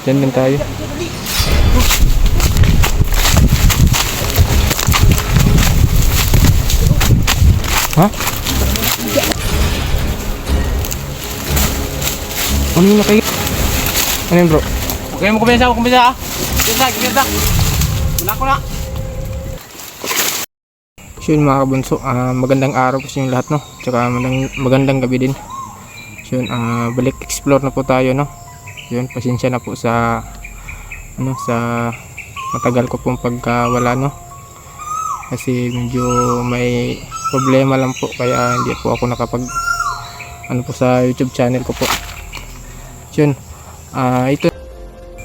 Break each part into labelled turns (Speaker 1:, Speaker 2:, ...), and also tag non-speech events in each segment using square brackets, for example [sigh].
Speaker 1: Diyan din tayo. Ha? Ano yung nakay... Ano yun bro?
Speaker 2: Okay mo kumisa, kumisa ah. Kumisa, kumisa. Wala ko na.
Speaker 1: So yun mga kabunso, ah, magandang araw po sa inyong lahat no. Tsaka magandang, magandang gabi din. So yun, ah, balik explore na po tayo no. Yun, pasensya na po sa ano sa matagal ko pong pagkawala no. Kasi medyo may problema lang po kaya hindi po ako nakapag ano po sa YouTube channel ko po. Yun, ah, ito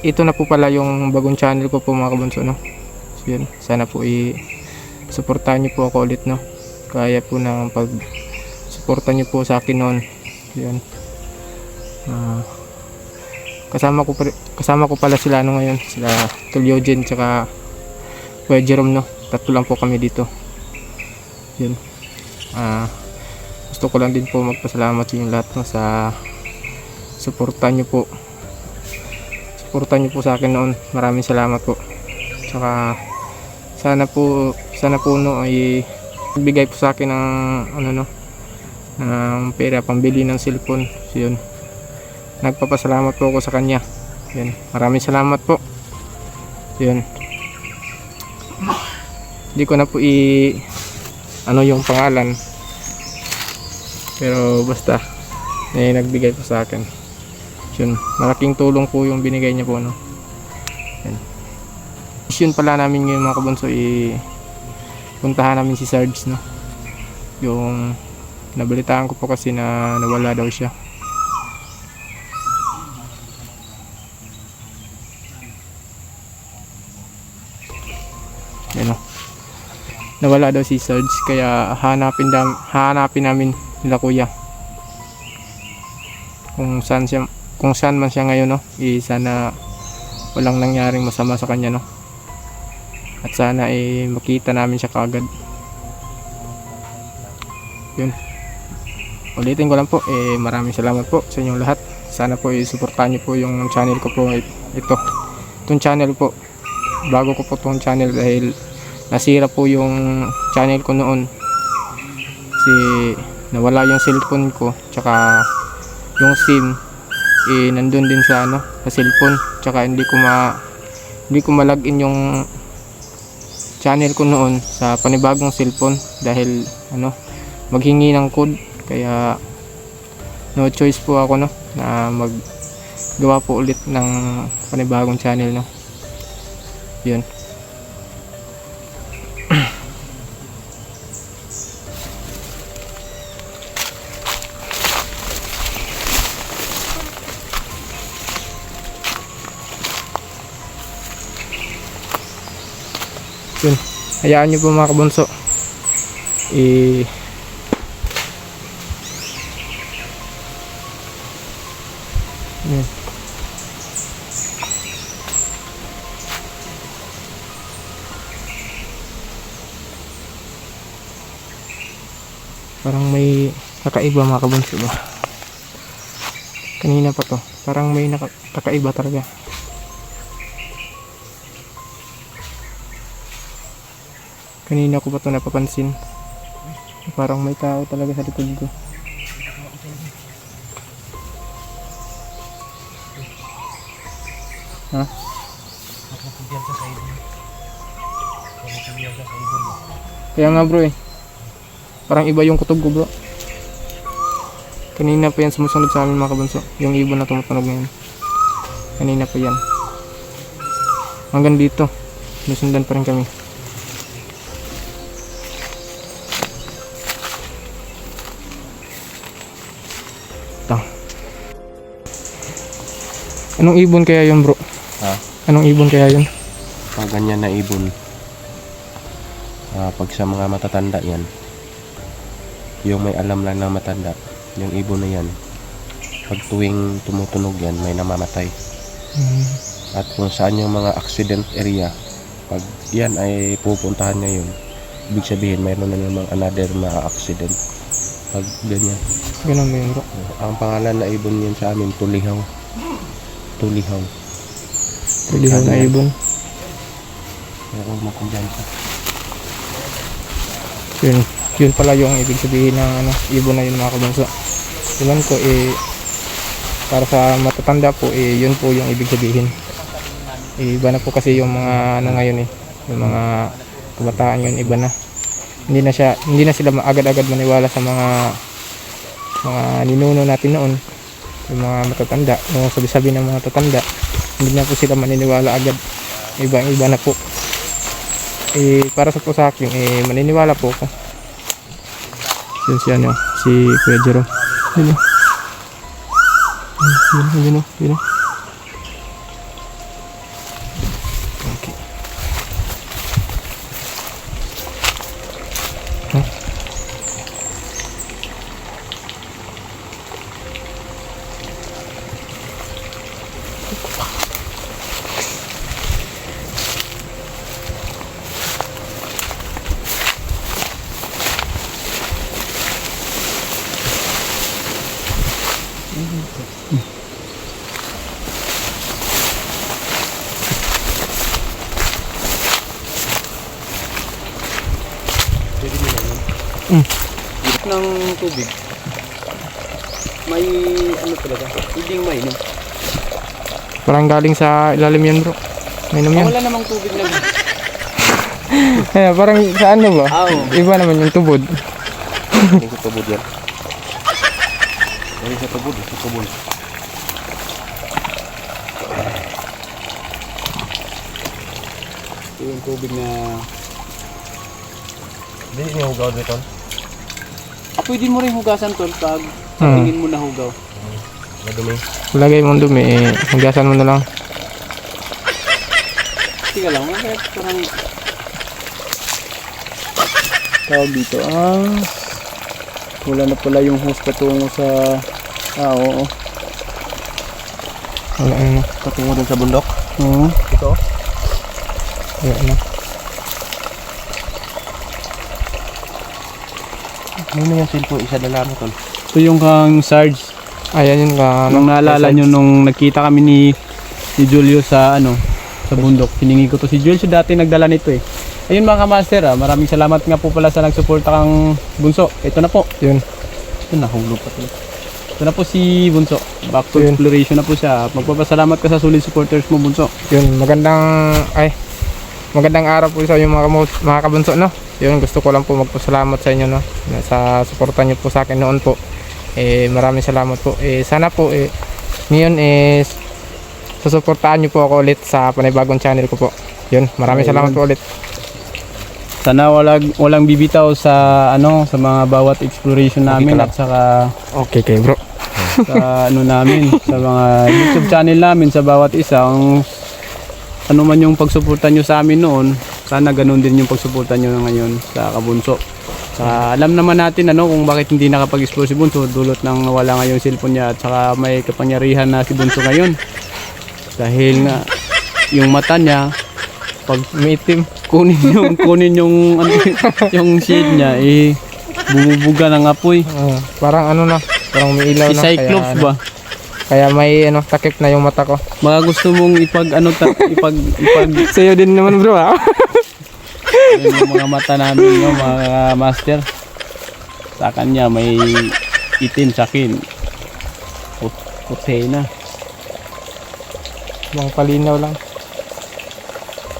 Speaker 1: ito na po pala yung bagong channel ko po mga kabunso no. So yun, sana po i suportahan niyo po ako ulit no kaya po ng pag suporta niyo po sa akin noon yun Ah, kasama ko kasama ko pala sila ano ngayon sila Tuliogen tsaka Kuya Jerome no? Tatlo lang po kami dito. Yun. Ah, gusto ko lang din po magpasalamat sa lahat no, sa suporta niyo po. Suporta niyo po sa akin noon. Maraming salamat po. Tsaka sana po sana po no ay bigay po sa akin ng ano no ng pera pambili ng cellphone. So yun nagpapasalamat po ako sa kanya. Yun maraming salamat po. Yun. Hindi ko na po i ano yung pangalan. Pero basta eh, nagbigay po sa akin. Yun malaking tulong po yung binigay niya po no? Mission pala namin ngayon mga kabunso i puntahan namin si Sarge no? Yung nabalitaan ko po kasi na nawala daw siya nawala daw si Sarge kaya hanapin, dam, hanapin namin nila kuya. Kung saan siya kung saan man siya ngayon no? Eh, sana walang nangyaring masama sa kanya no? At sana eh makita namin siya kaagad. Yun. Ulitin ko lang po eh maraming salamat po sa inyong lahat. Sana po i-suportahan niyo po yung channel ko po. It- ito. Itong channel po. Bago ko po itong channel dahil nasira po yung channel ko noon. Kasi nawala yung cellphone ko tsaka yung sim eh nandun din sa ano sa cellphone. Tsaka hindi ko ma hindi ko malagin yung channel ko noon sa panibagong cellphone dahil ano maghingi ng code. Kaya no choice po ako no na maggawa po ulit ng panibagong channel no. Yun hayaan nyo po mga kabunso. I yun. parang may kakaiba mga kabunso ba kanina pa to. Parang may naka, kakaiba talaga Kanina ko pa ito napapansin. Parang may tao talaga sa likod ko. Ha? Kaya nga bro eh. Parang iba yung kutob ko bro. Kanina pa yan sumusunod sa amin mga kabanso. Yung ibon na tumutunog ngayon. Kanina pa yan. Hanggang dito. Nusundan pa rin kami. Anong ibon kaya yun bro?
Speaker 3: Ha?
Speaker 1: Anong ibon kaya yun?
Speaker 3: Pag ganyan na ibon, ah, pag sa mga matatanda yan, yung may alam lang ng matanda, yung ibon na yan, pag tuwing tumutunog yan, may namamatay.
Speaker 1: Hmm.
Speaker 3: At kung saan yung mga accident area, pag yan ay pupuntahan ngayon, ibig sabihin mayroon na namang another mga accident. Pag ganyan.
Speaker 1: Ganun ba yun bro?
Speaker 3: Ang pangalan na ibon yan sa amin, tulihaw. Tulihaw.
Speaker 1: Lihaw na ibon.
Speaker 3: Huwag mo kung dyan siya.
Speaker 1: Yun, yun pala yung ibig sabihin ng ano, ibon na yun mga kabunso. Ilan ko eh, para sa matatanda po eh, yun po yung ibig sabihin. Eh, iba na po kasi yung mga ano ngayon eh, yung mga kabataan yun, iba na. Hindi na siya, hindi na sila agad-agad maniwala sa mga mga ninuno natin noon. Yung mga matatanda, yung sabi-sabi ng mga tatanda, hindi na po sila maniniwala agad. Iba-iba na po. Eh para sa po sa akin eh maniniwala po ako. Yun si ano si Kuya Jero yun o yun o yun o yun o okay Huh?
Speaker 2: ng tubig. May ano talaga, hindi mainom.
Speaker 1: parang galing sa ilalim yan bro Minom yan
Speaker 2: Wala namang tubig na
Speaker 1: Kaya [laughs] parang sa ano ba
Speaker 2: Aw.
Speaker 1: iba naman yung tubod
Speaker 3: Hindi ko tubod yan. Hindi sa tubod, sa tubod.
Speaker 2: Yung tubig na...
Speaker 3: Hindi niya hugaw dito.
Speaker 2: Ah, pwede mo rin hugasan tol pag
Speaker 1: Hmm.
Speaker 2: tingin mo na hugaw.
Speaker 3: Madumi.
Speaker 1: lagay mo dumi eh hugasan mo na lang
Speaker 2: Tiga lang, bakit parang... Tawag dito, ah... Wala na pala yung hose patungo sa... Ah, oo.
Speaker 1: wala na
Speaker 3: Patungo dun sa bundok.
Speaker 2: Oo.
Speaker 3: Ito.
Speaker 1: wala na
Speaker 3: Ano na yung cellphone? Isa na lang tol.
Speaker 2: Ito yung kang Sarge.
Speaker 1: ayan yun ka
Speaker 2: Nung naalala nyo nung nagkita kami ni, ni Julio sa ano sa bundok. Hiningi ko to si Julio dati nagdala nito eh. Ayun mga kamaster ah, maraming salamat nga po pala sa nagsuporta kang Bunso. Ito na po.
Speaker 1: yun
Speaker 2: Ito nahulog pa tuloy. Ito na po si Bunso. Back to
Speaker 1: Yun.
Speaker 2: exploration na po siya. Magpapasalamat ka sa solid supporters mo Bunso.
Speaker 1: yun magandang ay magandang araw po sa inyo mga, mga kabunso no yun gusto ko lang po magpasalamat sa inyo no? Sa suporta niyo po sa akin noon po. Eh maraming salamat po. Eh sana po eh ngayon eh susuportahan niyo po ako ulit sa panibagong channel ko po. Yun maraming salamat po ulit.
Speaker 2: Sana walang walang bibitaw sa ano sa mga bawat exploration namin at saka
Speaker 1: okay kay bro.
Speaker 2: sa ano namin sa mga YouTube channel namin sa bawat isa. Ang ano man yung pagsuporta nyo sa amin noon sana ganun din yung pagsuporta nyo ngayon sa Kabunso. Sa alam naman natin ano kung bakit hindi nakapag-explore si Bunso. Dulot ng wala nga yung cellphone niya at saka may kapangyarihan na si Bunso ngayon. Dahil nga yung mata niya pag
Speaker 1: umiitim
Speaker 2: kunin yung kunin yung ano, [laughs] yung shade niya eh bumubuga ng apoy.
Speaker 1: Oo, parang ano na parang umiilaw
Speaker 2: si
Speaker 1: na
Speaker 2: Cyclops
Speaker 1: kaya,
Speaker 2: ba?
Speaker 1: kaya may ano takip na yung mata ko.
Speaker 2: Mga gusto mong ipag ano ta, ipag ipag [laughs]
Speaker 1: sa'yo din naman bro ha [laughs]
Speaker 2: Yun yung mga mata namin, no, mga master. Sa kanya may itim sa akin. Put puti na.
Speaker 1: mga palinaw lang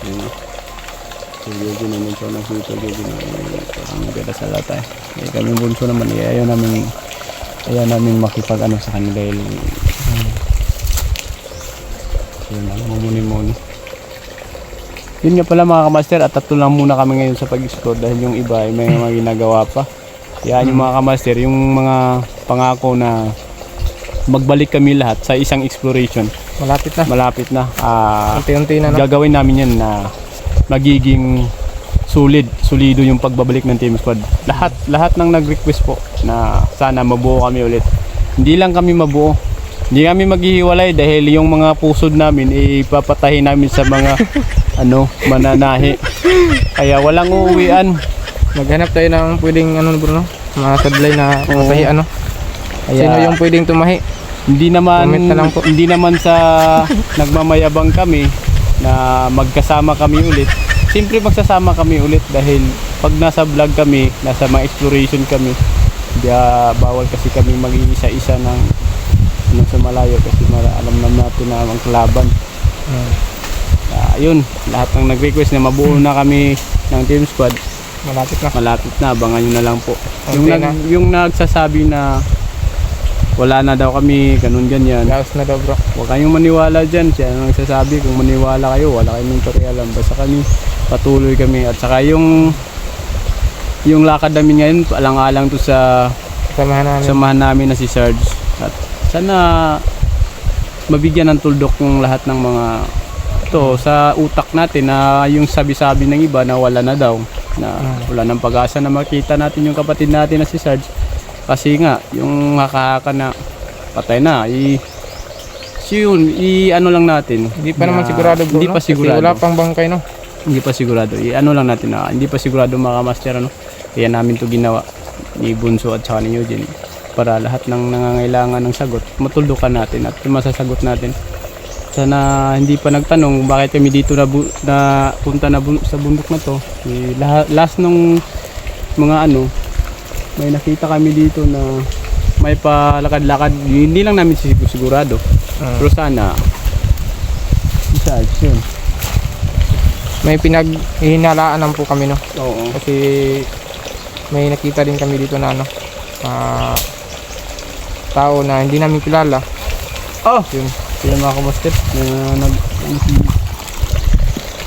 Speaker 2: Yun. So, yun naman siya ng sito. Yun Parang maganda sa lahat eh. Eh, kami bunso naman. Eh, ayaw namin ayaw namin makipag ano sa kanila dahil hmm. yun lang, mumuni-muni. Yun nga pala mga kamaster at tatlo lang muna kami ngayon sa pag-explore dahil yung iba ay may mga ginagawa pa. Yan yung mga kamaster, yung mga pangako na magbalik kami lahat sa isang exploration.
Speaker 1: malapit na
Speaker 2: Malapit na. Ah,
Speaker 1: unti-unti na no?
Speaker 2: gagawin namin yan na magiging solid, solido yung pagbabalik ng Team Squad. Lahat, lahat ng nag-request po na sana mabuo kami ulit. Hindi lang kami mabuo. Hindi kami maghihiwalay dahil yung mga pusod namin ipapatahin namin sa mga [laughs] ano, mananahi. Kaya walang uuwian.
Speaker 1: Maghanap tayo ng pwedeng ano bro no? Mga sadlay na
Speaker 2: Oo.
Speaker 1: masahi ano.
Speaker 2: Kaya
Speaker 1: Sino yung pwedeng tumahi?
Speaker 2: hindi naman
Speaker 1: Comment na lang po.
Speaker 2: hindi naman sa nagmamayabang kami na magkasama kami ulit. Siyempre magsasama kami ulit dahil pag nasa vlog kami, nasa mga exploration kami, di, ah, bawal kasi kami mag-iisa-isa ng ano, sa malayo kasi mara- alam naman natin na ang kalaban. Ah, yun, lahat ng nag-request na mabuo na kami ng team squad,
Speaker 1: Malapit na.
Speaker 2: malapit na, abangan nyo na lang po. Yung,
Speaker 1: Okay
Speaker 2: nag,
Speaker 1: na.
Speaker 2: yung nagsasabi na wala na daw kami, ganun ganyan.
Speaker 1: Laos na daw bro.
Speaker 2: Huwag kayong maniwala dyan. Siya ang nagsasabi. Kung maniwala kayo, wala kayong pakialam. Basta kami, patuloy kami. At saka yung yung lakad namin ngayon, alang-alang to sa
Speaker 1: Samahan namin.
Speaker 2: samahan namin na si Sarge. At sana mabigyan ng tuldok yung lahat ng mga to sa utak natin na yung sabi-sabi ng iba na wala na daw na wala nang pag-asa na makita natin yung kapatid natin na si Sarge kasi nga yung haka na patay na i so yun i ano lang natin
Speaker 1: Hindi pa naman
Speaker 2: na-
Speaker 1: sigurado bro.
Speaker 2: hindi
Speaker 1: no?
Speaker 2: pa sigurado
Speaker 1: Kasi wala pang bangkay no.
Speaker 2: hindi pa sigurado i ano lang natin na hindi pa sigurado mga master ano kaya namin to ginawa ni Bunso at saka ni Eugene para lahat ng nangangailangan ng sagot matuldukan natin at masasagot natin sana hindi pa nagtanong bakit kami dito na, bu- na punta na bun- sa bundok na to eh, lahat, last nung mga ano may nakita kami dito na may palakad-lakad hindi lang namin sig- sigurado
Speaker 1: Hmm.
Speaker 2: pero sana besides yun
Speaker 1: May pinaghihinalaan po kami no.
Speaker 2: oo
Speaker 1: Kasi may nakita din kami dito na ano. ah, tao na hindi namin kilala.
Speaker 2: Oh,
Speaker 1: Yun.
Speaker 2: Sila mga kamastet na nag si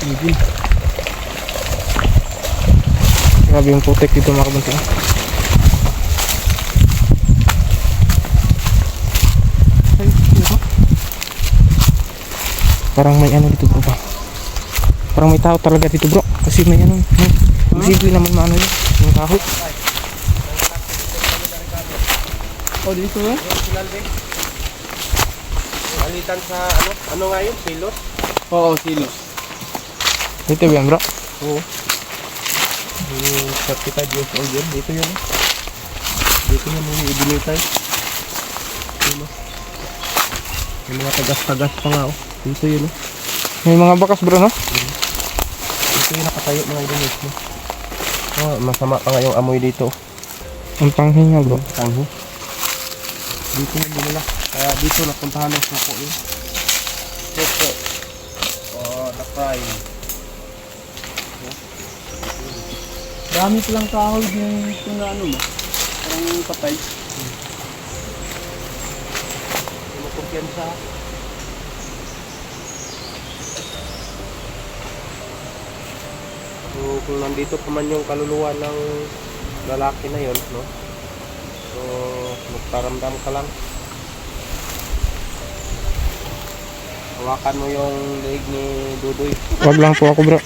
Speaker 2: Eugene.
Speaker 1: Grabe yung putek dito mga dito. Parang may ano dito bro? Parang may tao talaga dito bro. Kasi may ano. Simple naman maano yun. Yung kahoy.
Speaker 2: Oh, dito eh?
Speaker 3: Alitan sa ano? Ano nga yun? Pilot?
Speaker 2: Oo, silos.
Speaker 1: Dito yan bro?
Speaker 3: Oo. Yung 35 years old yun. Dito yun. eh. Dito yun yung ibinitay. Oh. Yung mga tagas-tagas pa nga oh. Dito yun oh.
Speaker 1: May mga bakas bro no?
Speaker 3: Dito yung nakatayo mga ibon mismo. Oh, masama pa nga yung amoy dito.
Speaker 1: Ang panghinga bro.
Speaker 3: Tangho. Dito yung dinala. Kaya dito napuntahan ng suko yun. Suko. Oh, the fry.
Speaker 2: Dami silang kahoy yung yung ano mo. Parang patay.
Speaker 3: Yung kumpiyansa. So, kung nandito pa man yung kaluluwa ng lalaki na yon, no? So, magparamdam ka lang. Hawakan mo yung leg ni Dudoy.
Speaker 1: Wag lang po ako bro.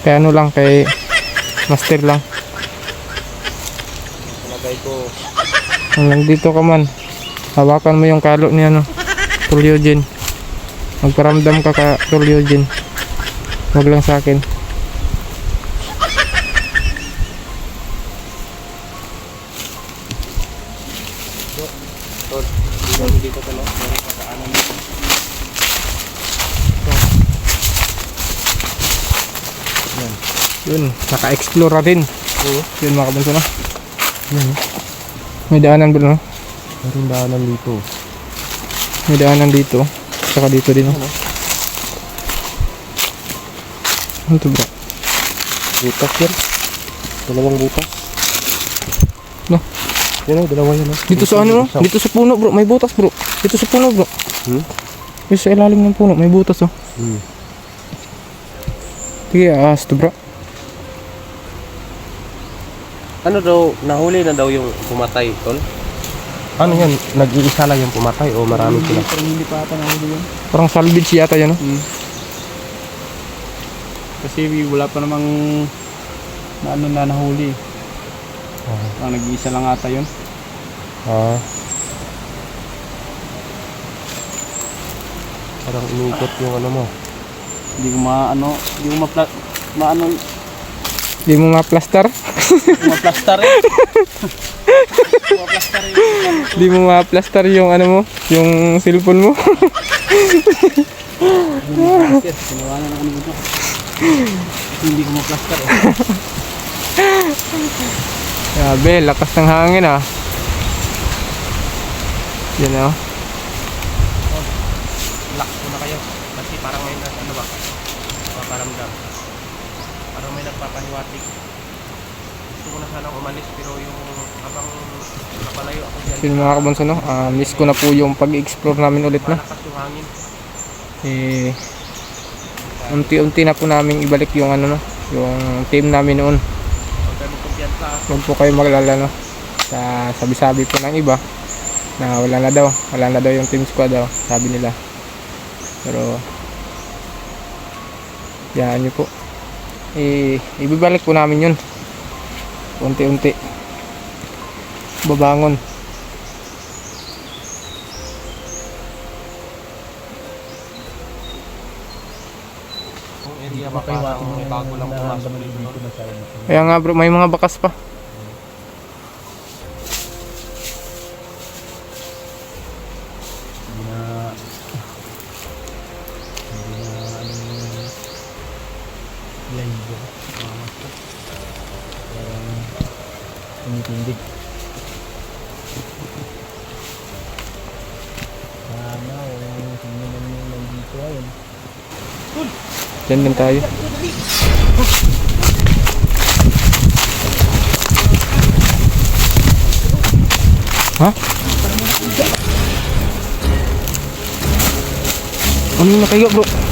Speaker 1: Kaya ano lang kay master lang.
Speaker 3: Palagay ko,
Speaker 1: Kung nandito ka man, hawakan mo yung kalo ni ano, Tuliogen. Magparamdam ka ka Tuliogen. Wag lang sa akin.
Speaker 3: tol, dito mo dito tol, no? Meron pa sa kanan dito.
Speaker 1: Naka-explore natin.
Speaker 3: Oo.
Speaker 1: Yun mga kabanso na. Yun. May daanan bro no?
Speaker 3: Meron daanan dito.
Speaker 1: May daanan dito. Saka dito din. No? Ano to bro?
Speaker 3: Butas yan. Dalawang butas.
Speaker 1: No?
Speaker 3: Yan o, dalawa yan o.
Speaker 1: Dito sa ano? no? Dito sa puno bro. May butas bro. Dito sa puno bro.
Speaker 3: Hmm?
Speaker 1: Dito sa ilalim ng puno. May butas oh.
Speaker 3: Hmm.
Speaker 1: Sige, ahas to bro.
Speaker 3: Ano daw, nahuli na daw yung pumatay, tol? Ano yan? Nag-iisa lang yung pumatay o marami sila?
Speaker 2: Parang hindi pa ata nahuli yun.
Speaker 1: Parang salvage yata yan no?
Speaker 2: Hmm. Kasi wala pa namang na ano na nahuli.
Speaker 3: Ah.
Speaker 2: Parang nag-iisa lang ata yun.
Speaker 3: Ah. Parang iniikot yung ano mo.
Speaker 2: Hindi ko maano, hindi ko mapla maano,
Speaker 1: Di mo ma-plaster?
Speaker 2: maplastar eh. eh.
Speaker 1: Di mo ma-plaster yung ano mo? Yung cellphone mo?
Speaker 2: Hindi ko ma-plaster eh.
Speaker 1: Grabe, lakas ng hangin ah. Yan oh.
Speaker 3: Relax muna kayo. Kasi parang may nas- ano ba? Paparamdam. Nagpapaniwatig. Gusto ko na sanang umalis pero yung habang napalayo ako dyan,
Speaker 1: yun mga kabunso no, ah, miss ko na po yung pag-explore namin ulit
Speaker 3: hangin.
Speaker 1: Eh, unti-unti na po namin ibalik yung ano no, yung team namin noon.
Speaker 3: Huwag
Speaker 1: po kayo maglala no, sa sabi-sabi po ng iba na wala na daw, wala na daw yung team squad daw, sabi nila. Pero, yan nyo po. Eh, ibibalik po namin yun. Unti-unti. Babangon. Kaya nga bro, may mga bakas pa.
Speaker 2: Tumitindig. Sana kung sino man yung nandito ayun.
Speaker 1: Diyan din tayo. Ha? Ano yung nakayo bro?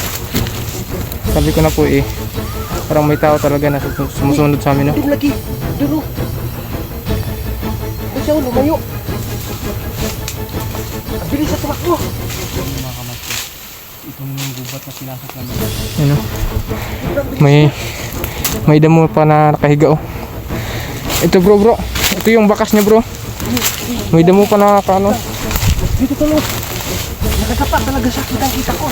Speaker 1: Sabi ko na po eh, parang may tao talaga na sumu- sumusunod sa amin no?
Speaker 3: Lagi. Oh. Kasi ako lumayo. Ang bilis sa tumakbo.
Speaker 2: Mga kamaster. Itong gubat na sinasok namin.
Speaker 1: Ano? May may damo pa na nakahiga oh. Ito bro bro. Ito yung bakas niya bro. May damo pa na ano.
Speaker 3: Dito lang. Nakasapa talaga sa kitang kita ko.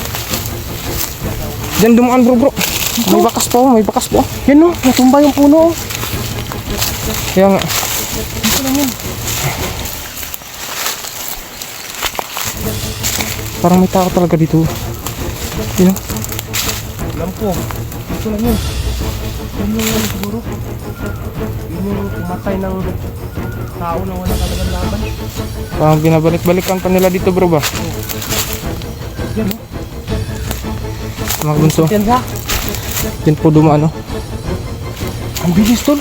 Speaker 1: Diyan dumaan bro bro. May bakas pa oh, may bakas pa. oh.
Speaker 3: Yan oh, natumba yung puno.
Speaker 1: Kaya nga. Parang may tao talaga dito. Yun. oh.
Speaker 3: Alam ko. Dito lang yun. Yun yung ano siguro. Yun yung pumatay ng tao na wala talagang laban.
Speaker 1: Parang binabalik-balikan pa nila dito bro ba?
Speaker 3: Yan
Speaker 1: Mga bunso.
Speaker 3: Yan sa.
Speaker 1: Yan po dumaan oh.
Speaker 3: Ang bilis tol.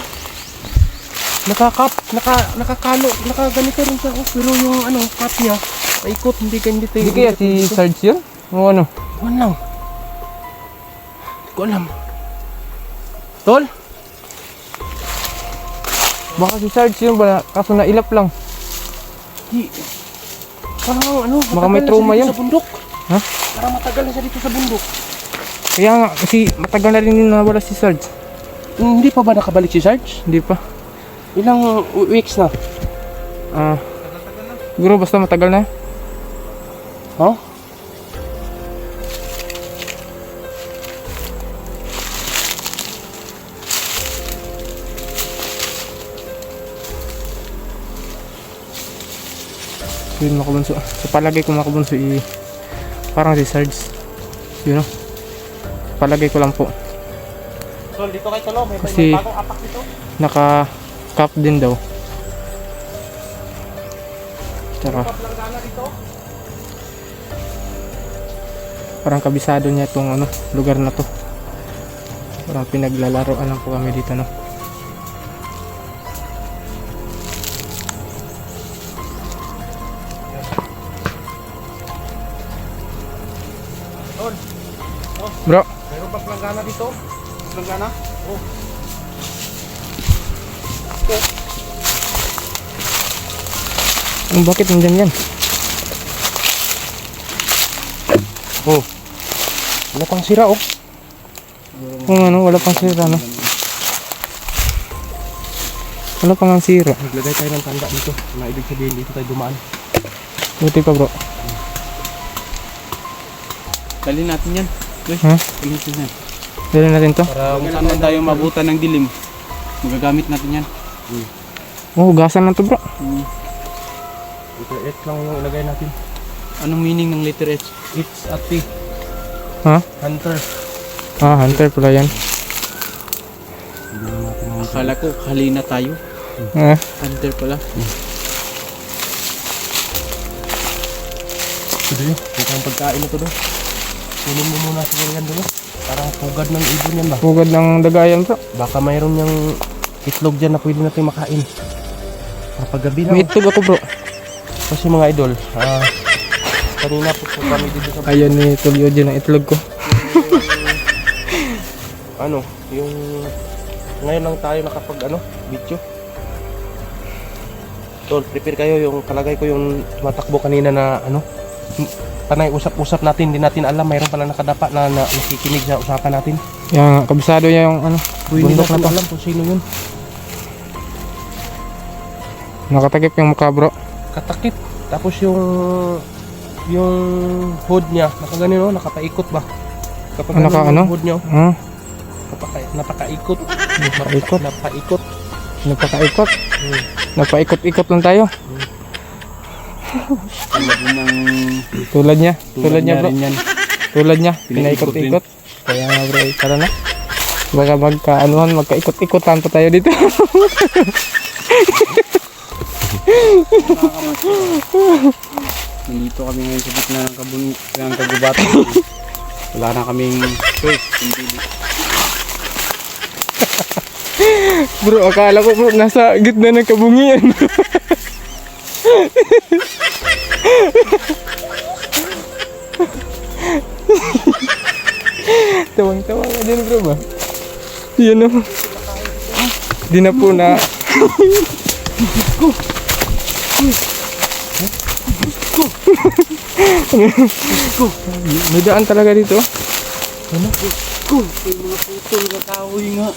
Speaker 3: Nakakap, naka, nakakalo, nakaganito rin siya. Oh, pero yung ano, cut niya, paikot, hindi ka hindi.
Speaker 1: Hindi kaya si Sarge yun? O ano?
Speaker 3: Iwan lang. Hindi ko alam. Tol?
Speaker 1: Baka si Sarge yun ba? Kaso nailap lang.
Speaker 3: Di. Parang ano,
Speaker 1: Baka may
Speaker 3: na
Speaker 1: trauma
Speaker 3: siya dito
Speaker 1: yan.
Speaker 3: sa bundok.
Speaker 1: Ha?
Speaker 3: Parang matagal na siya dito sa bundok.
Speaker 1: Kaya nga, kasi matagal na rin nawala si Sarge.
Speaker 3: Hmm, Hindi pa ba nakabalik si Sarge?
Speaker 1: Hindi pa.
Speaker 3: Ilang weeks na?
Speaker 1: Ah. siguro basta matagal na.
Speaker 3: Ha?
Speaker 1: Yun mga kabunso. Sa palagay ko mga kabunso, i parang si Sarge. Yun o. Palagay ko lang po.
Speaker 3: Tol, dito kay Tolo, may,
Speaker 1: Kasi-
Speaker 3: may bagong apak dito.
Speaker 1: Naka-cap din daw. Tsaka parang kabisado niya itong ano, lugar na to. Parang pinaglalaroan lang po kami dito no.
Speaker 2: Langgana. Oh.
Speaker 1: Ang bakit nandyan yan?
Speaker 3: Oh. Wala pang sira oh.
Speaker 1: Kung ano, wala pang sira, no? Wala pang ang sira.
Speaker 3: Naglagay tayo ng tanda dito. Na ibig sabihin dito tayo dumaan.
Speaker 1: Buti pa, bro.
Speaker 2: Dali natin yan. Uy,
Speaker 1: Ha?
Speaker 2: dali natin yan.
Speaker 1: Dali natin to.
Speaker 2: Para kung saan man tayo mabutan ng dilim, magagamit natin yan.
Speaker 1: Oh, gasan na to, bro.
Speaker 2: Hmm.
Speaker 3: Ito H lang yung ilagay natin.
Speaker 2: Anong meaning ng letter H?
Speaker 3: It's at P.
Speaker 1: Ha?
Speaker 3: Hunter.
Speaker 1: Ah, hunter pala yan.
Speaker 2: Akala ko halina tayo.
Speaker 1: Ah,
Speaker 2: Hunter pala.
Speaker 3: Ito yun. Ito ang pagkain na to doon. Kunin mo muna siguro yan doon. Pugad ng ibon yan ba?
Speaker 1: pugad ng dagayan, bro.
Speaker 3: Baka mayroon yung itlog dyan na pwede natin makain. Kapag gabi na.
Speaker 1: May itlog ako, bro.
Speaker 3: Kasi mga idol, ah, kanina po po kami dito sa
Speaker 1: Ayan ni Tulio dyan ang itlog ko. [laughs]
Speaker 3: ano, yung ngayon lang tayo nakapag ano, video. Tol, prepare kayo yung kalagay ko yung matakbo kanina na ano, panay usap-usap natin, hindi natin alam, mayroon pala nakadapa na, na nakikinig sa usapan natin.
Speaker 1: Yan, kabisado niya yung ano,
Speaker 3: hindi
Speaker 1: bundok na to.
Speaker 3: alam kung sino yun.
Speaker 1: Nakatakip yung mukha, bro.
Speaker 3: Katakip. Tapos yung yung hood niya, nakaganon, nakapaikot ba? Kapag ganun yung
Speaker 1: ano?
Speaker 3: hood niya,
Speaker 1: Ah,
Speaker 3: napaka, napakaikot.
Speaker 1: Napaikot?
Speaker 3: Napaikot.
Speaker 1: napakaikot.
Speaker 3: Hmm.
Speaker 1: Napaikot-ikot lang tayo.
Speaker 2: Tulad ng
Speaker 1: Tulad niya. Tulad niya, bro.
Speaker 2: yan.
Speaker 1: Tulad niya. Pinaikot-ikot. Kaya nga, bro. Tara na. Baka magka-anuhan, magkaikot-ikotan pa tayo dito.
Speaker 2: Nandito kami ngayon sa gitna ng, kabun ng kagubatan. Wala na kaming choice.
Speaker 1: Bro, akala ko, bro, nasa gitna ng kabungian. Tawang-tawa ka din, bro, ba? Yan o. Di na po na... May daan talaga dito.
Speaker 2: Ko, may mga putol na kahoy nga.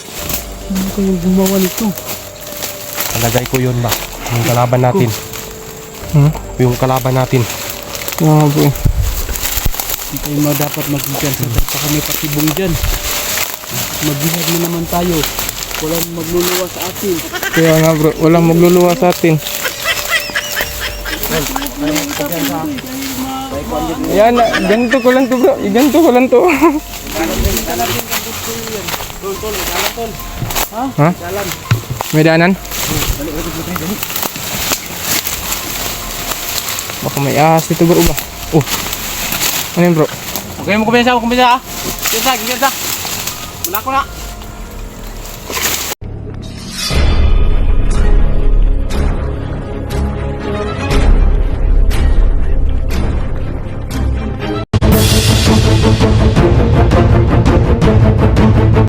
Speaker 2: Ano kayong gumawa nito?
Speaker 3: Kalagay ko yun ba? Yung kalaban natin.
Speaker 1: Hmm?
Speaker 3: Yung kalaban natin.
Speaker 1: Oo, bro.
Speaker 2: Hindi tayo mga dapat magbigan sa pa kami patibong dyan. Magbihag na naman tayo. Walang magluluwa sa atin.
Speaker 1: Kaya nga bro, walang magluluwa sa atin. Yan, ganito ko lang to bro. Ganito ko lang to. ha? May daanan? Baka may ahas dito bro ba? Oh. Ano yun bro?
Speaker 2: Okay mo kumpensa, kumpensa ah. Kumpensa, kumpensa. Muna ko na.